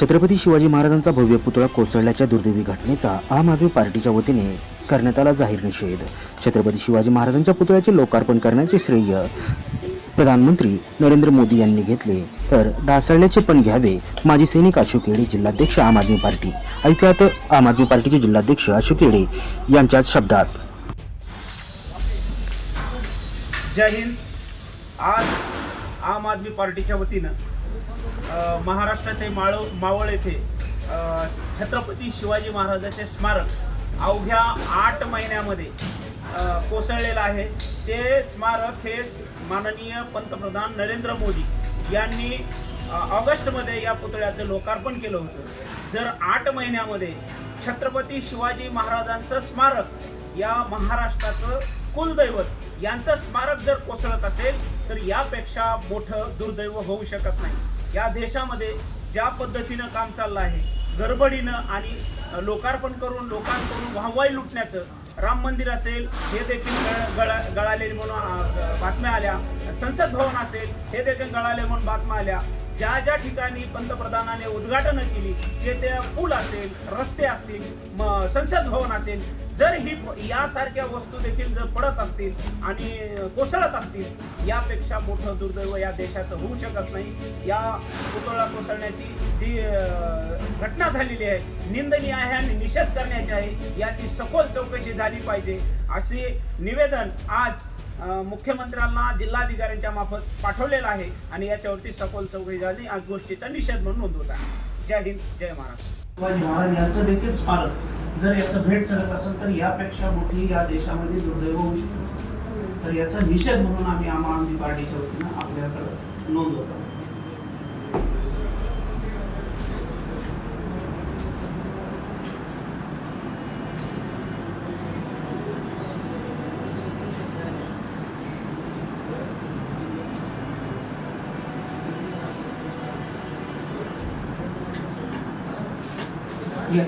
छत्रपती शिवाजी महाराजांचा भव्य पुतळा कोसळल्याच्या दुर्दैवी घटनेचा आम आदमी पार्टीच्या वतीने करण्यात आला जाहीर निषेध. छत्रपती शिवाजी महाराजांच्या पुतळ्याचे लोकार्पण करण्याचे श्रेय प्रधानमंत्री नरेंद्र मोदी यांनी घेतले. तर ढासळल्याचे पण घ्यावे माजी सैनिक अशोक येडे जिल्हाध्यक्ष आम आदमी पार्टी. ऐकूयात आम आदमी पार्टीचे जिल्हाध्यक्ष अशोक येडे यांच्याच शब्दात. जय हिंद. आज आम आदमी पार्टीच्या वतीनं महाराष्ट्राचे माळ मावळ येथे. छत्रपती शिवाजी महाराजाचे स्मारक अवघ्या आठ महिन्यामध्ये कोसळलेलं आहे. ते स्मारक हे माननीय पंतप्रधान नरेंद्र मोदी यांनी ऑगस्टमध्ये या पुतळ्याचं लोकार्पण केलं होतं. जर आठ महिन्यामध्ये छत्रपती शिवाजी महाराजांचं स्मारक या महाराष्ट्राचं कुलदैवत यांचं स्मारक जर कोसळत असेल तर यापेक्षा मोठं दुर्दैव होऊ शकत नाही. या देशामध्ये ज्या पद्धतीनं काम चाललं आहे गडबडीनं आणि लोकार्पण करून लोकांकडून वाहवाई लुटण्याचं राम मंदिर असेल हे देखील गळ- गळा गळाले म्हणून बातम्या आल्या. संसद भवन असेल हे देखील गळाले म्हणून बातम्या आल्या. ज्या ज्या ठिकाणी पंतप्रधानाने उद्घाटनं केली ते ते पूल असेल रस्ते असतील संसद भवन असेल जर ही यासारख्या वस्तू देखील जर पडत असतील आणि कोसळत असतील यापेक्षा मोठं दुर्दैव या देशात होऊ शकत नाही. या पुतळा कोसळण्याची जी घटना झालेली आहे निंदनीय आहे आणि निषेध करण्याची आहे याची सखोल चौकशी झाली पाहिजे. असे निवेदन आज मुख्यमंत्र्यांना जिल्हाधिकाऱ्यांच्या मार्फत पाठवलेलं आहे आणि याच्यावरती सखोल चौकशी झाली. आज गोष्टीचा निषेध म्हणून नोंदवत आहे. जय हिंद जय महाराष्ट्र. शिवाजी महाराज यांचं देखील स्मारक. जर याचं भेट चालत असेल तर यापेक्षा मोठी या देशामध्ये दुर्दैव होऊ शकते. तर याचा निषेध म्हणून आम्ही आम आदमी पार्टीच्या वतीनं आपल्याकडे नोंदवतो या